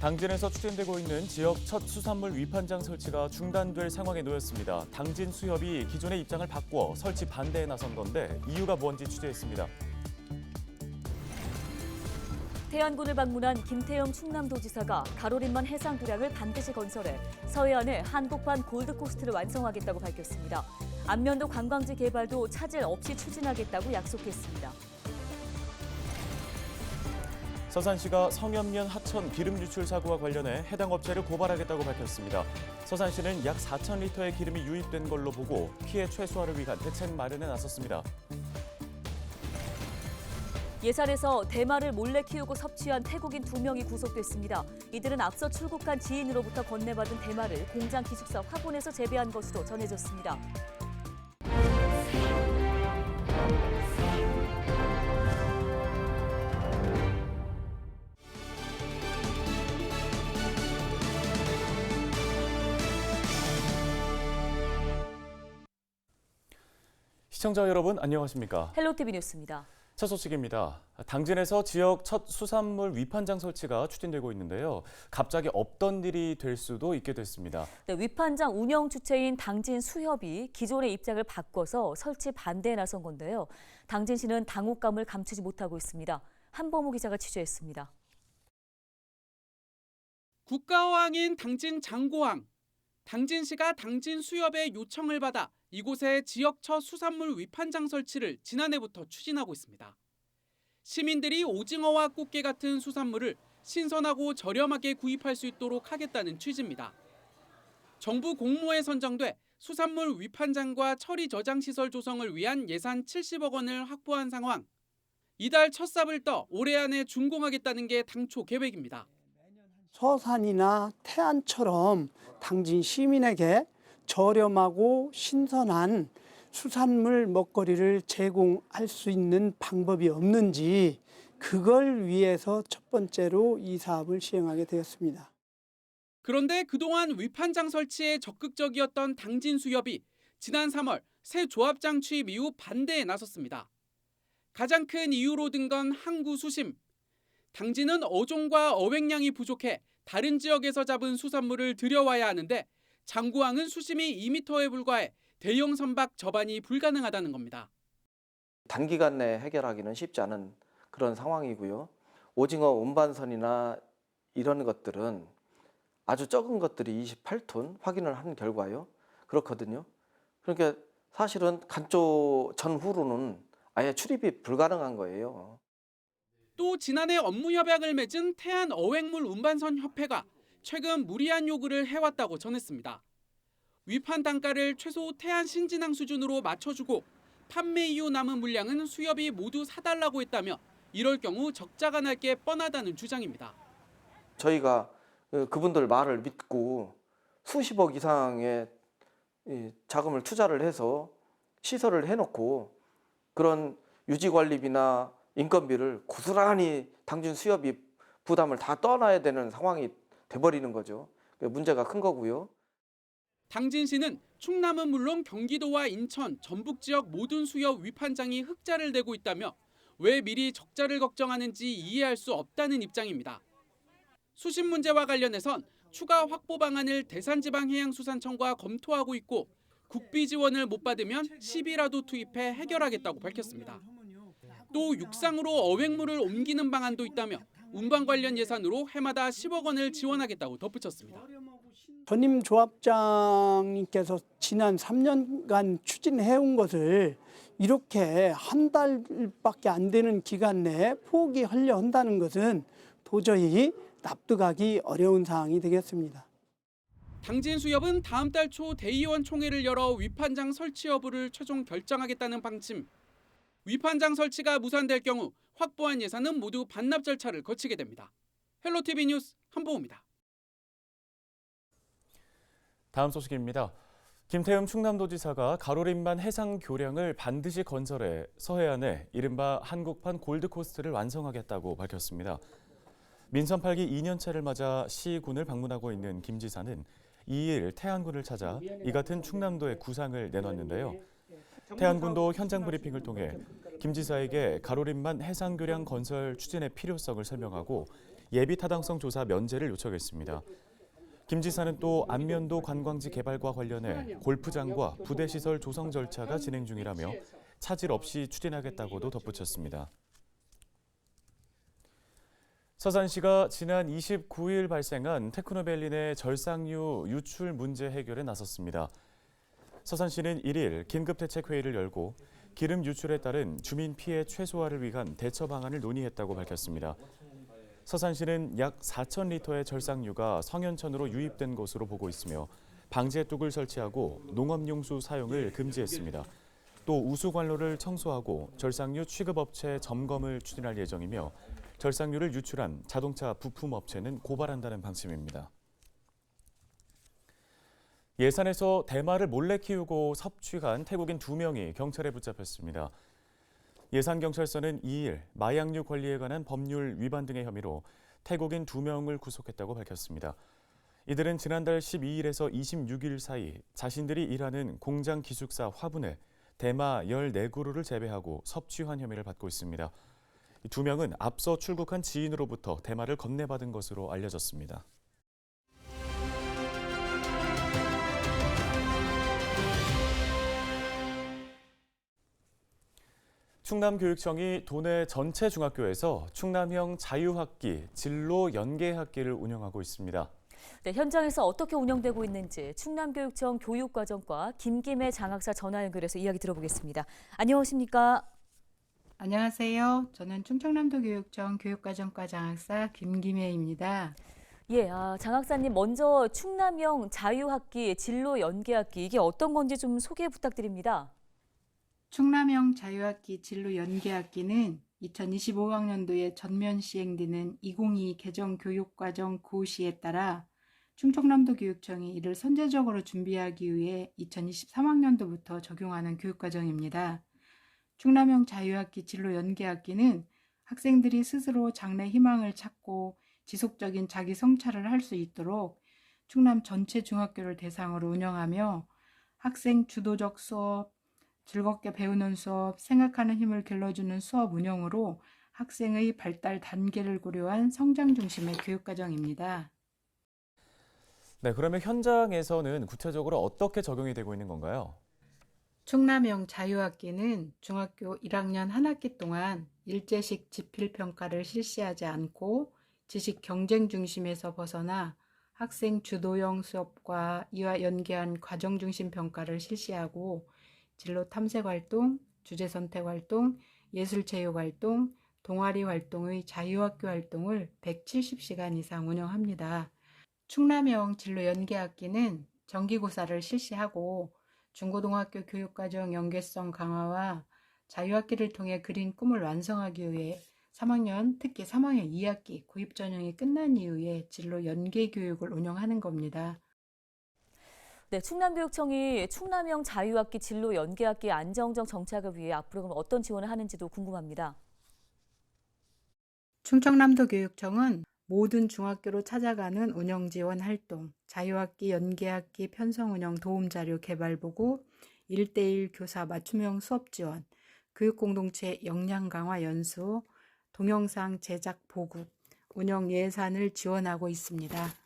당진에서 추진되고 있는 지역 첫 수산물 위판장 설치가 중단될 상황에 놓였습니다. 당진 수협이 기존의 입장을 바꿔 설치 반대에 나선 건데 이유가 뭔지 취재했습니다. 태안군을 방문한 김태영 충남도지사가 가로림만 해상 도량을 반드시 건설해 서해안에 한복판 골드코스트를 완성하겠다고 밝혔습니다. 안면도 관광지 개발도 차질 없이 추진하겠다고 약속했습니다. 서산시가 성염면 하천 기름 유출 사고와 관련해 해당 업체를 고발하겠다고 밝혔습니다. 서산시는 약 4천 리터의 기름이 유입된 걸로 보고 피해 최소화를 위한 대책 마련에 나섰습니다. 예산에서 대마를 몰래 키우고 섭취한 태국인 두 명이 구속됐습니다. 이들은 앞서 출국한 지인으로부터 건네받은 대마를 공장 기숙사 화분에서 재배한 것으로 전해졌습니다. 시청자 여러분 안녕하십니까? 헬로티비 뉴스입니다. 첫 소식입니다. 당진에서 지역 첫 수산물 위판장 설치가 추진되고 있는데요. 갑자기 없던 일이 될 수도 있게 됐습니다. 네, 위판장 운영 주체인 당진 수협이 기존의 입장을 바꿔서 설치 반대에 나선 건데요. 당진시는 당혹감을 감추지 못하고 있습니다. 한범우 기자가 취재했습니다. 국가어항인 당진 장고항. 당진시가 당진 수협의 요청을 받아 이곳에 지역처 수산물 위판장 설치를 지난해부터 추진하고 있습니다. 시민들이 오징어와 꽃게 같은 수산물을 신선하고 저렴하게 구입할 수 있도록 하겠다는 취지입니다. 정부 공모에 선정돼 수산물 위판장과 처리 저장 시설 조성을 위한 예산 70억 원을 확보한 상황. 이달 첫 삽을 떠 올해 안에 준공하겠다는 게 당초 계획입니다. 서산이나 태안처럼 당진 시민에게 저렴하고 신선한 수산물 먹거리를 제공할 수 있는 방법이 없는지 그걸 위해서 첫 번째로 이 사업을 시행하게 되었습니다. 그런데 그동안 위판장 설치에 적극적이었던 당진수협이 지난 3월 새 조합장 취입 이후 반대에 나섰습니다. 가장 큰 이유로 든 건 항구 수심. 당진은 어종과 어획량이 부족해 다른 지역에서 잡은 수산물을 들여와야 하는데 장구항은 수심이 2m에 불과해 대형 선박 접안이 불가능하다는 겁니다. 단기간 내에 해결하기는 쉽지 않은 그런 상황이고요. 오징어 운반선이나 이런 것들은 아주 적은 것들이 28톤 확인을 한 결과요. 그렇거든요. 그러니까 사실은 간조 전후로는 아예 출입이 불가능한 거예요. 또 지난해 업무 협약을 맺은 태안 어획물 운반선 협회가 최근 무리한 요구를 해왔다고 전했습니다. 위판 단가를 최소 태안 신진항 수준으로 맞춰주고 판매 이후 남은 물량은 수협이 모두 사달라고 했다며 이럴 경우 적자가 날 게 뻔하다는 주장입니다. 저희가 그 그분들 말을 믿고 수십억 이상의 이 자금을 투자를 해서 시설을 해놓고 그런 유지 관리비나 인건비를 고스란히 당진 수협이 부담을 다 떠나야 되는 상황이 돼버리는 거죠. 문제가 큰 거고요. 당진시는 충남은 물론 경기도와 인천, 전북 지역 모든 수협 위판장이 흑자를 내고 있다며 왜 미리 적자를 걱정하는지 이해할 수 없다는 입장입니다. 수심 문제와 관련해선 추가 확보 방안을 대산지방해양수산청과 검토하고 있고 국비 지원을 못 받으면 시비라도 투입해 해결하겠다고 밝혔습니다. 또 육상으로 어획물을 옮기는 방안도 있다며 운반 관련 예산으로 해마다 10억 원을 지원하겠다고 덧붙였습니다. 전임 조합장님께서 지난 3년간 추진해온 것을 이렇게 한 달밖에 안 되는 기간 내에 포기하려 한다는 것은 도저히 납득하기 어려운 사항이 되겠습니다. 당진 수협은 다음 달 초 대의원 총회를 열어 위판장 설치 여부를 최종 결정하겠다는 방침. 위판장 설치가 무산될 경우 확보한 예산은 모두 반납 절차를 거치게 됩니다. 헬로티비 뉴스 한보호입니다. 다음 소식입니다. 김태흠 충남도지사가 가로림만 해상 교량을 반드시 건설해 서해안에 이른바 한국판 골드코스트를 완성하겠다고 밝혔습니다. 민선 8기 2년차를 맞아 시군을 방문하고 있는 김 지사는 2일 태안군을 찾아 이 같은 충남도의 구상을 내놨는데요. 태안군도 현장 브리핑을 통해 김 지사에게 가로림만 해상교량 건설 추진의 필요성을 설명하고 예비 타당성 조사 면제를 요청했습니다. 김 지사는 또 안면도 관광지 개발과 관련해 골프장과 부대 시설 조성 절차가 진행 중이라며 차질 없이 추진하겠다고도 덧붙였습니다. 서산시가 지난 29일 발생한 테크노밸리 내 절상류 유출 문제 해결에 나섰습니다. 서산시는 1일 긴급대책회의를 열고 기름 유출에 따른 주민 피해 최소화를 위한 대처 방안을 논의했다고 밝혔습니다. 서산시는 약 4천 리터의 절상류가 성현천으로 유입된 것으로 보고 있으며 방제 뚝을 설치하고 농업용수 사용을 금지했습니다. 또 우수관로를 청소하고 절상류 취급업체 점검을 추진할 예정이며 절상류를 유출한 자동차 부품 업체는 고발한다는 방침입니다. 예산에서 대마를 몰래 키우고 섭취한 태국인 두 명이 경찰에 붙잡혔습니다. 예산경찰서는 2일 마약류 관리에 관한 법률 위반 등의 혐의로 태국인 두 명을 구속했다고 밝혔습니다. 이들은 지난달 12일에서 26일 사이 자신들이 일하는 공장 기숙사 화분에 대마 14그루를 재배하고 섭취한 혐의를 받고 있습니다. 이두 명은 앞서 출국한 지인으로부터 대마를 건네받은 것으로 알려졌습니다. 충남교육청이 도내 전체 중학교에서 충남형 자유학기 진로 연계학기를 운영하고 있습니다. 네, 현장에서 어떻게 운영되고 있는지 충남교육청 교육과정과 김김혜 장학사 전화 연결해서 이야기 들어보겠습니다. 안녕하십니까? 안녕하세요. 저는 충청남도 교육청 교육과정과 장학사 김김혜입니다. 예, 아, 장학사님 먼저 충남형 자유학기 진로 연계학기 이게 어떤 건지 좀 소개 부탁드립니다. 충남형 자유학기 진로 연계학기는 2025학년도에 전면 시행되는 2022 개정 교육과정 고시에 따라 충청남도 교육청이 이를 선제적으로 준비하기 위해 2023학년도부터 적용하는 교육과정입니다. 충남형 자유학기 진로 연계학기는 학생들이 스스로 장래 희망을 찾고 지속적인 자기 성찰을 할 수 있도록 충남 전체 중학교를 대상으로 운영하며 학생 주도적 수업, 즐겁게 배우는 수업, 생각하는 힘을 길러주는 수업 운영으로 학생의 발달 단계를 고려한 성장 중심의 교육과정입니다. 네, 그러면 현장에서는 구체적으로 어떻게 적용이 되고 있는 건가요? 충남형 자유학기는 중학교 1학년 한 학기 동안 일제식 지필평가를 실시하지 않고 지식 경쟁 중심에서 벗어나 학생 주도형 수업과 이와 연계한 과정 중심 평가를 실시하고 진로 탐색 활동, 주제 선택 활동, 예술 체육 활동, 동아리 활동의 자유학교 활동을 170시간 이상 운영합니다. 충남형 진로 연계학기는 정기고사를 실시하고 중고등학교 교육과정 연계성 강화와 자유학기를 통해 그린 꿈을 완성하기 위해 3학년, 특히 3학년 2학기 구입 전형이 끝난 이후에 진로 연계 교육을 운영하는 겁니다. 네, 충남교육청이 충남형 자유학기 진로 연계학기 안정적 정착을 위해 앞으로 그럼 어떤 지원을 하는지도 궁금합니다. 충청남도 교육청은 모든 중학교로 찾아가는 운영 지원 활동, 자유학기, 연계학기 편성 운영 도움 자료 개발 보고, 1대1 교사 맞춤형 수업 지원, 교육 공동체 역량 강화 연수, 동영상 제작 보급, 운영 예산을 지원하고 있습니다.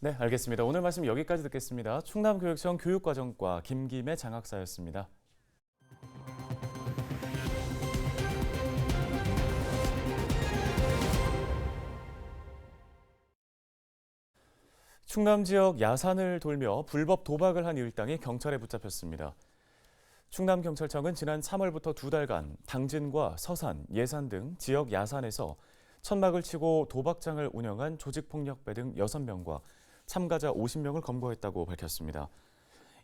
네, 알겠습니다. 오늘 말씀 여기까지 듣겠습니다. 충남교육청 교육과정과 김김의 장학사였습니다. 충남 지역 야산을 돌며 불법 도박을 한 일당이 경찰에 붙잡혔습니다. 충남경찰청은 지난 3월부터 두 달간 당진과 서산, 예산 등 지역 야산에서 천막을 치고 도박장을 운영한 조직폭력배 등 6명과 참가자 50명을 검거했다고 밝혔습니다.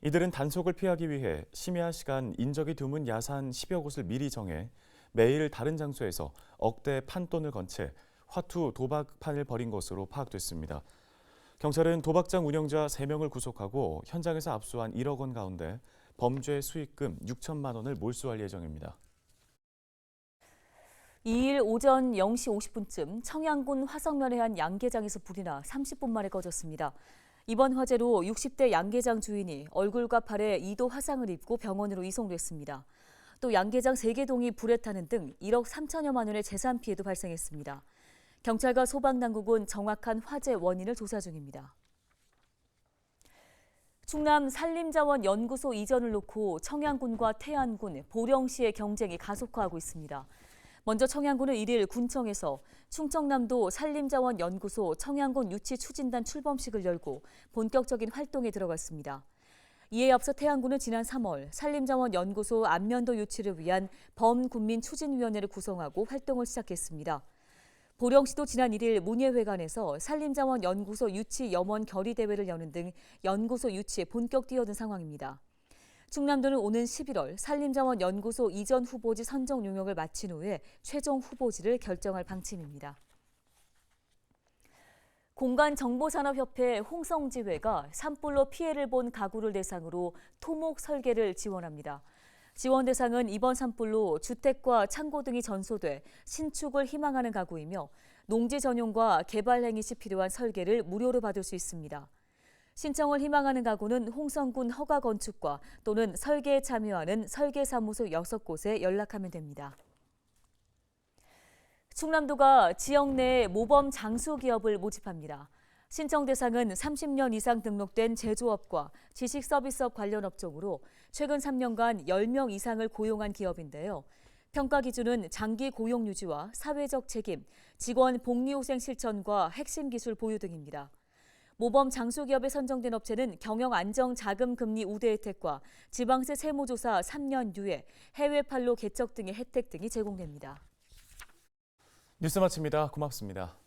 이들은 단속을 피하기 위해 심야 시간 인적이 드문 야산 10여 곳을 미리 정해 매일 다른 장소에서 억대 판돈을 건 채 화투 도박판을 벌인 것으로 파악됐습니다. 경찰은 도박장 운영자 3명을 구속하고 현장에서 압수한 1억 원 가운데 범죄 수익금 6천만 원을 몰수할 예정입니다. 2일 오전 0시 50분쯤 청양군 화성면의 한 양계장에서 불이 나 30분 만에 꺼졌습니다. 이번 화재로 60대 양계장 주인이 얼굴과 팔에 2도 화상을 입고 병원으로 이송됐습니다. 또 양계장 3개 동이 불에 타는 등 1억 3천여만 원의 재산 피해도 발생했습니다. 경찰과 소방당국은 정확한 화재 원인을 조사 중입니다. 충남 산림자원 연구소 이전을 놓고 청양군과 태안군, 보령시의 경쟁이 가속화하고 있습니다. 먼저 청양군은 1일 군청에서 충청남도 산림자원 연구소 청양군 유치 추진단 출범식을 열고 본격적인 활동에 들어갔습니다. 이에 앞서 태안군은 지난 3월 산림자원 연구소 안면도 유치를 위한 범군민 추진위원회를 구성하고 활동을 시작했습니다. 보령시도 지난 1일 문예회관에서 산림자원 연구소 유치 염원 결의 대회를 여는 등 연구소 유치에 본격 뛰어든 상황입니다. 충남도는 오는 11월 산림자원 연구소 이전 후보지 선정 용역을 마친 후에 최종 후보지를 결정할 방침입니다. 공간정보산업협회 홍성지회가 산불로 피해를 본 가구를 대상으로 토목 설계를 지원합니다. 지원 대상은 이번 산불로 주택과 창고 등이 전소돼 신축을 희망하는 가구이며 농지 전용과 개발 행위 시 필요한 설계를 무료로 받을 수 있습니다. 신청을 희망하는 가구는 홍성군 허가건축과 또는 설계에 참여하는 설계사무소 6곳에 연락하면 됩니다. 충남도가 지역 내 모범 장수 기업을 모집합니다. 신청 대상은 30년 이상 등록된 제조업과 지식 서비스업 관련 업종으로 최근 3년간 10명 이상을 고용한 기업인데요. 평가 기준은 장기 고용 유지와 사회적 책임, 직원 복리후생 실천과 핵심 기술 보유 등입니다. 모범 장수기업에 선정된 업체는 경영 안정 자금 금리 우대 혜택과 지방세 세무조사 3년 유예, 해외 판로 개척 등의 혜택 등이 제공됩니다. 뉴스 마칩니다. 고맙습니다.